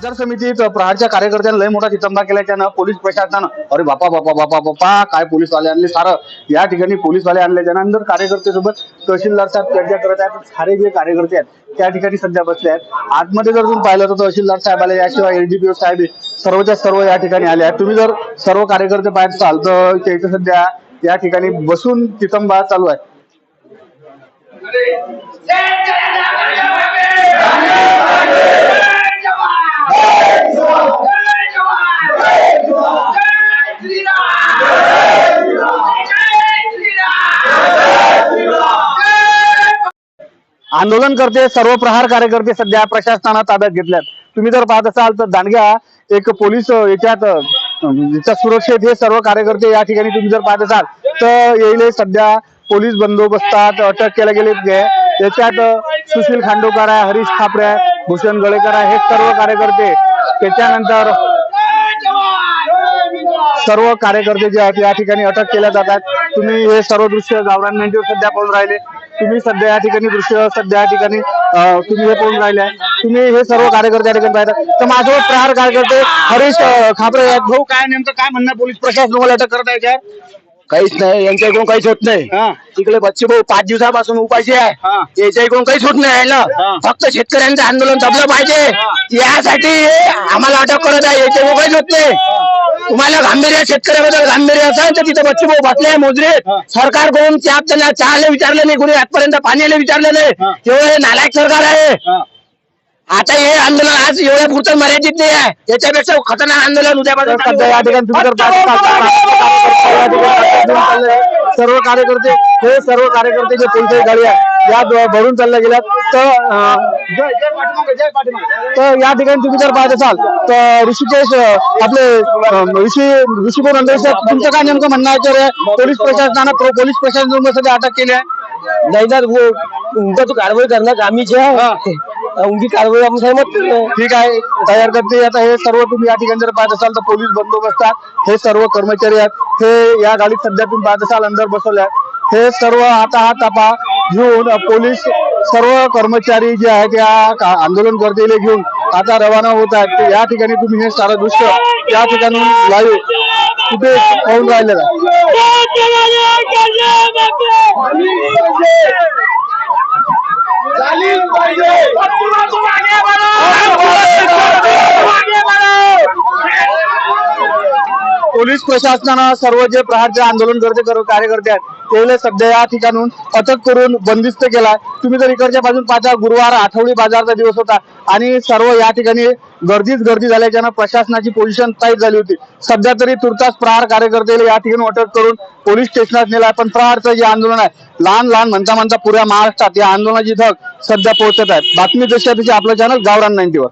बाजार समितीत प्रहारच्या कार्यकर्त्यांनी लय मोठा चितंबा केल्याच्यानं पोलीस प्रशासनानं. अरे बापा बापा बापा बापा काय पोलीसवाले आणले? सारं या ठिकाणी पोलीसवाले आणले त्यानंतर कार्यकर्त्यासोबत तहसीलदार साहेब चर्चा करत आहेत सारे जे कार्यकर्ते आहेत त्या ठिकाणी सध्या बसले आहेत. आतमध्ये जर तुम्ही पाहिलं तर तहसीलदार साहेब आले याशिवाय एलडीपीओ साहेब सर्वच्या सर्व या ठिकाणी आले आहेत. तुम्ही जर सर्व कार्यकर्ते बाहेर चाल तर इथं सध्या या ठिकाणी बसून चितंबा चालू आहे. आंदोलन करते सर्व प्रहार कार्यकर्ते सध्या प्रशासनानं ताब्यात घेतल्यात. तुम्ही जर पाहत असाल तर दांडग्या एक पोलीस याच्यात याच्या सुरक्षेत हे सर्व कार्यकर्ते या ठिकाणी तुम्ही जर पाहत असाल तर येईल सध्या पोलीस बंदोबस्तात अटक केले गेले त्याच्यात याच्यात सुशील खांडोकर आहे हरीश खापरे आहे भूषण गळेकर आहे हे सर्व कार्यकर्ते त्याच्यानंतर सर्व कार्यकर्ते जे आहेत या ठिकाणी अटक केल्या जातात. तुम्ही हे सर्व दृश्य गावरान सध्या पाहून राहिले. तुम्ही सध्या या ठिकाणी दृश्य सध्या या ठिकाणी तुम्ही हे पाहून राहिले. तुम्ही हे सर्व कार्यकर्ते या ठिकाणी पाहतात तर माझ्यासोबत प्रहार कार्यकर्ते हरीश खापरे भाऊ काय नेमकं काय म्हणणं? आहे? पोलीस प्रशासन तुम्हाला अटक करत आहे काय? काहीच नाही यांच्या इकडून काहीच होत नाही. हा. तिकडे बच्चे भाऊ पाच दिवसापासून उपाशी. आहे. याच्या इकडून काहीच होत नाही. यायला फक्त शेतकऱ्यांचं आंदोलन दबलं पाहिजे. यासाठी आम्हाला अटक करत आहे. याच्या इकडून काहीच होत नाही. तुम्हाला गांभीर्य शेतकऱ्याबद्दल गांभीर्य असेल तर तिथे बच्चे भाऊ बसले आहे मोजरीत सरकारकडून त्या त्यांना चहाला विचारलं नाही कोणी आजपर्यंत पाण्याला विचारलं नाही. हे. नालायक सरकार आहे. आता हे आंदोलन आज एवढ्या पुरतं मर्यादित नाही आहे. याच्यापेक्षा खतरनाक आंदोलन उद्यापासून या ठिकाणी तुम्ही जर पाहत असाल तर या ठिकाणी अटक घेऊन चालले आहे. सर्व कार्यकर्ते हे सर्व कार्यकर्ते जे पोलीस गाडी आहे या भरून चालल्या गेल्यात. तर या ठिकाणी तुम्ही जर पाहत असाल तर ऋषिकेश आपले ऋषी ऋषीपूर अंधेश्वर तुमचं काय नेमकं म्हणणं आहे? तर पोलीस प्रशासनानं प्रो- पोलीस प्रशासनानं सध्या अटक केली आहे. नाही तर तो कारवाई करना कामीच है. उनकी कारवाई हम सहमत ठीक आहे तयार करते. आता हे सर्व तुम्ही या ठिकाणी जर पाहत असाल तर पोलीस बंदोबस्त हे सर्व कर्मचारी आहेत. हे या गाडीत सध्या तुम्ही पाहत असाल अंदर बसवले आहेत. हे सर्व आता हा तपा घेऊन पोलीस सर्व कर्मचारी जे आहेत या का- आंदोलन करतेले घेऊन आता रवाना होत आहेत. या ठिकाणी तुम्ही हे सारं दृश्य या ठिकाणी लाईव्ह कुठे पाहून राहिलेलं आहे. আগে বাড়ো। আগে বাড়ো पोलीस प्रशासनानं सर्व जे प्रहारचे आंदोलन करते कार्यकर्ते आहेत त्याला सध्या या ठिकाणून अटक करून बंदिस्त केलाय. तुम्ही जर इकडच्या बाजून पाहता गुरुवार आठवडी बाजारचा दिवस होता आणि सर्व या ठिकाणी गर्दीच गर्दी झाल्याच्यानं प्रशासनाची पोझिशन टाईट झाली होती. सध्या तरी तुर्तास प्रहार कार्यकर्ते या ठिकाणी अटक करून पोलीस स्टेशनात नेलाय पण प्रहारचं जे आंदोलन आहे लहान लहान म्हणता म्हणता पुऱ्या महाराष्ट्रात या आंदोलनाची धग सध्या पोहोचत आहे. बातमी जशी तशी आपलं चॅनल गावरान नाईन्टीवर.